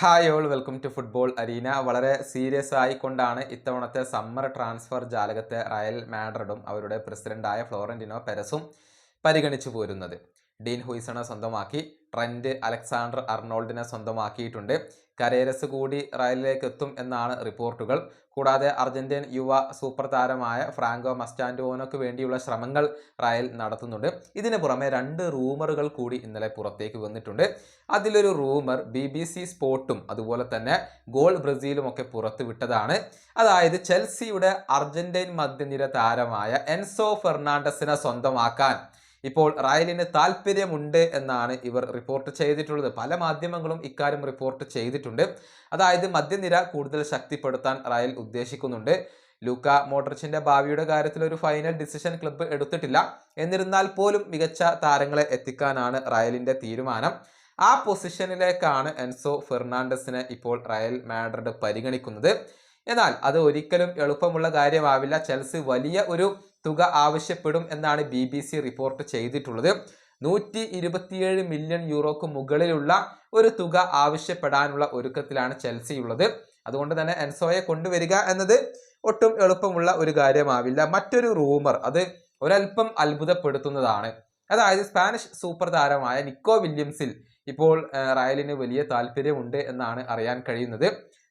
Hi all welcome to football arena വളരെ serious ആയിക്കൊണ്ടാണ് ഇത്തവണത്തെ സമ്മർ ട്രാൻസ്ഫർ ജാലകത്തെ റയൽ മാഡ്രിഡും അവരുടെ പ്രസിഡന്റായ ഫ്ലോറന്റിനോ പെരസും പരിഗണിച്ചു പോരുന്നത്. ഡീൻ ഹുയ്സണെ സ്വന്തമാക്കി ട്രെൻഡ് അലക്സാണ്ടർ അർണോൾഡിനെ സ്വന്തമാക്കിയിട്ടുണ്ട്. കരേരസ് കൂടി റയലിലേക്ക് എത്തും എന്നാണ് റിപ്പോർട്ടുകൾ. കൂടാതെ അർജന്റീൻ യുവ സൂപ്പർ താരമായ ഫ്രാങ്കോ മസ്റ്റാൻഡോനോക്ക് വേണ്ടിയുള്ള ശ്രമങ്ങൾ റയൽ നടത്തുന്നുണ്ട്. ഇതിന് പുറമെ രണ്ട് റൂമറുകൾ കൂടി ഇന്നലെ പുറത്തേക്ക് വന്നിട്ടുണ്ട്. അതിലൊരു റൂമർ ബി ബി സി സ്പോർട്ടും അതുപോലെ തന്നെ ഗോൾ ബ്രസീലും ഒക്കെ പുറത്തുവിട്ടതാണ് അതായത് ചെൽസിയുടെ അർജന്റീൻ മധ്യനിര താരമായ എൻസോ ഫെർണാണ്ടസിനെ സ്വന്തമാക്കാൻ ഇപ്പോൾ റായലിന് താല്പര്യമുണ്ട് എന്നാണ് ഇവർ റിപ്പോർട്ട് ചെയ്തിട്ടുള്ളത്. പല മാധ്യമങ്ങളും ഇക്കാര്യം റിപ്പോർട്ട് ചെയ്തിട്ടുണ്ട്. അതായത് മദ്യനിര കൂടുതൽ ശക്തിപ്പെടുത്താൻ റായൽ ഉദ്ദേശിക്കുന്നുണ്ട്. ലൂക്ക മോട്ടർച്ചിന്റെ ഭാവിയുടെ കാര്യത്തിൽ ഒരു ഫൈനൽ ഡിസിഷൻ ക്ലബ്ബ് എടുത്തിട്ടില്ല. എന്നിരുന്നാൽ പോലും മികച്ച താരങ്ങളെ എത്തിക്കാനാണ് റയലിന്റെ തീരുമാനം. ആ പൊസിഷനിലേക്കാണ് എൻസോ ഫെർണാണ്ടസിനെ ഇപ്പോൾ റയൽ മാഡ്രിഡ് പരിഗണിക്കുന്നത്. എന്നാൽ അത് ഒരിക്കലും എളുപ്പമുള്ള കാര്യമാവില്ല. ചെൽസി വലിയ ഒരു തുക ആവശ്യപ്പെടും എന്നാണ് ബി ബി സി റിപ്പോർട്ട് ചെയ്തിട്ടുള്ളത്. നൂറ്റി ഇരുപത്തിയേഴ് മില്യൺ യൂറോക്ക് മുകളിലുള്ള ഒരു തുക ആവശ്യപ്പെടാനുള്ള ഒരുക്കത്തിലാണ് ചെൽസിയുള്ളത്. അതുകൊണ്ട് തന്നെ എൻസോയെ കൊണ്ടുവരിക എന്നത് ഒട്ടും എളുപ്പമുള്ള ഒരു കാര്യമാവില്ല. മറ്റൊരു റൂമർ അത് ഒരല്പം അത്ഭുതപ്പെടുത്തുന്നതാണ്. അതായത് സ്പാനിഷ് സൂപ്പർ താരമായ നിക്കോ വില്യംസിൽ ഇപ്പോൾ റയലിന് വലിയ താല്പര്യമുണ്ട് എന്നാണ് അറിയാൻ കഴിയുന്നത്.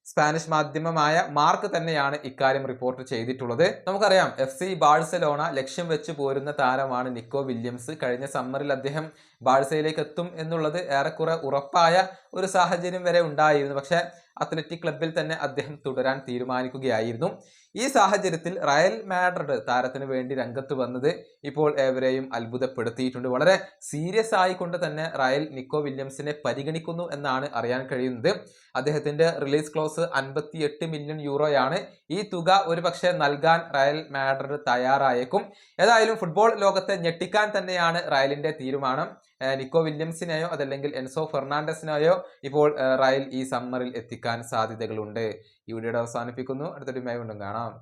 സ്പാനിഷ് മാധ്യമമായ മാർക്ക് തന്നെയാണ് ഇക്കാര്യം റിപ്പോർട്ട് ചെയ്തിട്ടുള്ളത്. നമുക്കറിയാം എഫ് സി ബാഴ്സലോണ ലക്ഷ്യം വെച്ച് പോരുന്ന താരമാണ് നിക്കോ വില്യംസ്. കഴിഞ്ഞ സമ്മറിൽ അദ്ദേഹം ബാഴ്സയിലേക്ക് എത്തും എന്നുള്ളത് ഏറെക്കുറെ ഉറപ്പായ ഒരു സാഹചര്യം വരെ ഉണ്ടായിരുന്നു. പക്ഷേ അത്ലറ്റിക് ക്ലബിൽ തന്നെ അദ്ദേഹം തുടരാൻ തീരുമാനിക്കുകയായിരുന്നു. ഈ സാഹചര്യത്തിൽ റയൽ മാഡ്രിഡ് താരത്തിന് വേണ്ടി രംഗത്ത് വന്നത് ഇപ്പോൾ ഏവരെയും അത്ഭുതപ്പെടുത്തിയിട്ടുണ്ട്. വളരെ സീരിയസ് ആയിക്കൊണ്ട് തന്നെ റയൽ നിക്കോ വില്യംസിനെ പരിഗണിക്കുന്നു എന്നാണ് അറിയാൻ കഴിയുന്നത്. അദ്ദേഹത്തിന്റെ റിലീസ് ക്ലോസ് അൻപത്തി എട്ട് മില്യൺ യൂറോയാണ് ഈ തുക ഒരുപക്ഷെ നൽകാൻ റയൽ മാഡ്രിഡ് തയ്യാറായേക്കും. ഏതായാലും ഫുട്ബോൾ ലോകത്തെ ഞെട്ടിക്കാൻ തന്നെയാണ് റയലിന്റെ തീരുമാനം. നിക്കോ വില്യംസിനെയോ അതല്ലെങ്കിൽ എൻസോ ഫെർണാണ്ടസിനെയോ ഇപ്പോൾ റയൽ ഈ സമ്മറിൽ എത്തിക്കാൻ സാധ്യതകളുണ്ട്. ഈ വീഡിയോയുടെ അവസാനിപ്പിക്കുന്നു. അടുത്തൊരു മേ വീണ്ടും കാണാം.